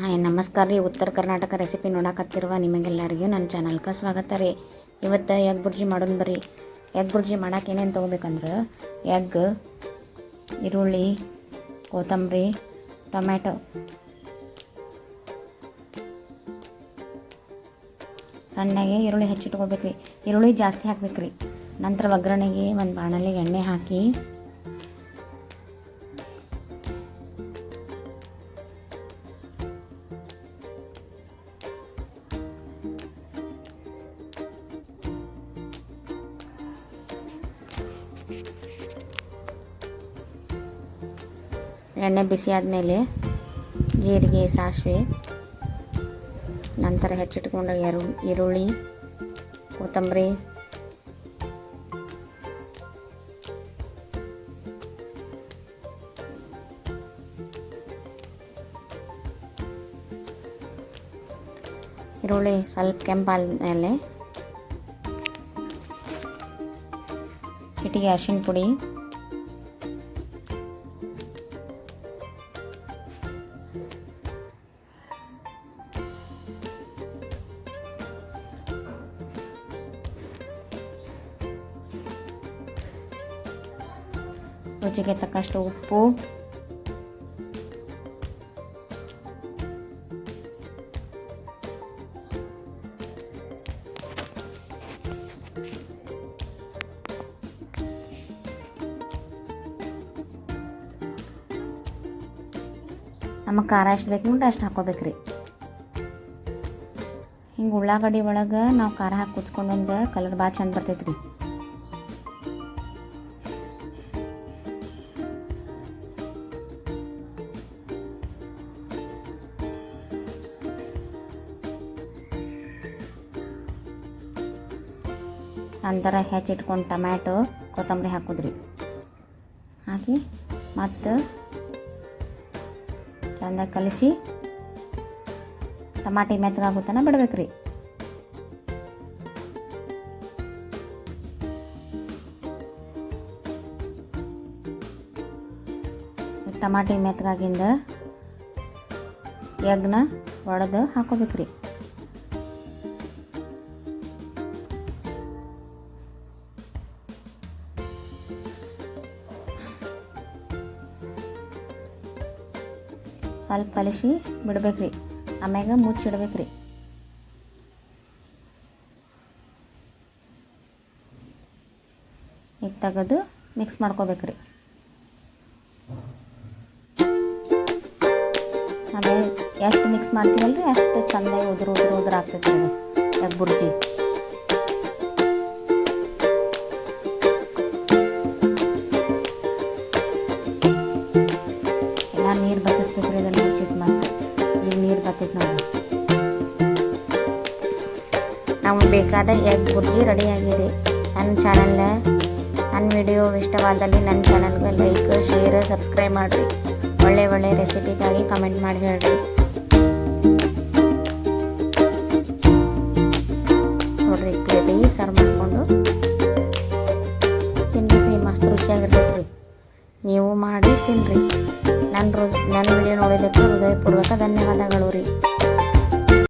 Hi, ನಮಸ್ಕಾರ ರೀ. ಉತ್ತರ ಕರ್ನಾಟಕ ರೆಸಿಪಿ ನೋಡಕತ್ತಿರುವ ನಿಮಗೆಲ್ಲರಿಗೂ ನನ್ನ ಚಾನಲ್ಗೆ ಸ್ವಾಗತ ರೀ. ಇವತ್ತು ಎಗ್ ಬುರ್ಜಿ ಮಾಡೋಣ ಬರ್ರಿ. ಎಗ್ ಬುರ್ಜಿ ಮಾಡಕ್ಕೆ ಏನೇನು ತೊಗೋಬೇಕಂದ್ರೆ ಎಗ್ ಈರುಳ್ಳಿ, ಕೊತ್ತಂಬರಿ, ಟೊಮ್ಯಾಟೊ. ಸಣ್ಣಗೆ ಈರುಳ್ಳಿ ಹೆಚ್ಚಿಟ್ಕೋಬೇಕ್ರಿ. ಈರುಳ್ಳಿ ಜಾಸ್ತಿ ಹಾಕ್ಬೇಕ್ರಿ. ನಂತರ ಒಗ್ಗರಣೆಗೆ ಒಂದು ಬಾಣಲಿಗೆ ಎಣ್ಣೆ ಹಾಕಿ ಎಣ್ಣೆ ಬಿಸಿ ಆದಮೇಲೆ ಜೀರಿಗೆ, ಸಾಸಿವೆ, ನಂತರ ಹೆಚ್ಚಿಟ್ಕೊಂಡ ಎರು, ಈರುಳ್ಳಿ, ಕೊತ್ತಂಬರಿ, ಈರುಳ್ಳಿ ಸ್ವಲ್ಪ ಕೆಂಪಾದ್ಮೇಲೆ ಚಿಟಿಗೆ ಅರಿಶಿನ ಪುಡಿ. ರುಚಿಗೆ ತಕ್ಕಷ್ಟು ಉಪ್ಪು. ನಮಗೆ ಖಾರ ಎಷ್ಟು ಬೇಕು ನೋಡ್ರಿ ಅಷ್ಟು ಹಾಕೋಬೇಕ್ರಿ ಹಿಂಗೆ ಉಳ್ಳಾಗಡ್ಡಿ ಒಳಗೆ ನಾವು ಖಾರ ಹಾಕಿ ಕುಚ್ಕೊಂಡ್ರೆ ಕಲರ್ ಭಾಳ ಚೆಂದ ಬರ್ತೈತೆ ರೀ ನಂತರ ಹೆಚ್ಚಿಟ್ಕೊಂಡು ಟೊಮ್ಯಾಟೊ, ಕೊತ್ತಂಬರಿ ಹಾಕೋದ್ರಿ. ಹಾಕಿ ಮತ್ತು ಚಂದ ಕಲಿಸಿ ಟಮಾಟಿ ಮೆತ್ತಗಾಗುತ್ತಾನ ಬಿಡ್ಬೇಕು ರೀ ಟಮಾಟಿ ಮೆತ್ತಗಾಗಿಂದ ಎಗ್ನ ಒಡೆದು ಹಾಕೋಬೇಕು ಸ್ವಲ್ಪ ಕಲಿಸಿ ಬಿಡ್ಬೇಕ್ರಿ. ಆಮ್ಯಾಗ ಮುಚ್ಚಿಡ್ಬೇಕ್ರಿ ಈಗ ತೆಗೆದು ಮಿಕ್ಸ್ ಮಾಡ್ಕೋಬೇಕ್ರಿ. ಆಮೇಲೆ ಎಷ್ಟು ಮಿಕ್ಸ್ ಮಾಡ್ತೀವಲ್ರಿ? ಅಷ್ಟು ಚಂದಾಗಿ ಉದುರು ಉದುರು ಉದುರು ಆಗ್ತೈತೆ ಬುರ್ಜಿ. ನೀರು ಬತ್ತಿಸ್ಬೇಕ್ರಿ ಅದನ್ನು ಮುಚ್ಚಿಟ್ಟು ಮತ್ತೆ. ಈಗ ನೀರು ಬತ್ತೈತೆ ನೋಡಿ. ನಾವು ಬೇಕಾದ ಎಗ್ ಬುರ್ಜಿ ಆಗಿದೆ. ನನ್ನ ಚಾನಲ್ನ ನನ್ನ ವಿಡಿಯೋ ಇಷ್ಟವಾದಲ್ಲಿ ನನ್ನ ಚಾನಲ್ಗೆ ಲೈಕ್ ಶೇರ್ ಸಬ್ಸ್ಕ್ರೈಬ್ ಮಾಡಿರಿ. ಒಳ್ಳೆ ಒಳ್ಳೆ ರೆಸಿಪಿಗಾಗಿ ಕಮೆಂಟ್ ಮಾಡಿ ಹೇಳ್ರಿ. ನೋಡ್ರಿ ಪ್ಲೇಟಿಗೆ ಸರ್ವ್ ಮಾಡಿಕೊಂಡು ತಿನ್ನಿರಿ ಮಸ್ತ್ ರುಚಿಯಾಗಿರ್ತೈತೆ ನೀವು ಮಾಡಿ ತಿನ್ನಿರಿ ನನ್ನ ವಿಡಿಯೋ ನೋಡಿದ್ದಕ್ಕೆ ಹೃದಯಪೂರ್ವಕ ಧನ್ಯವಾದಗಳು ರೀ.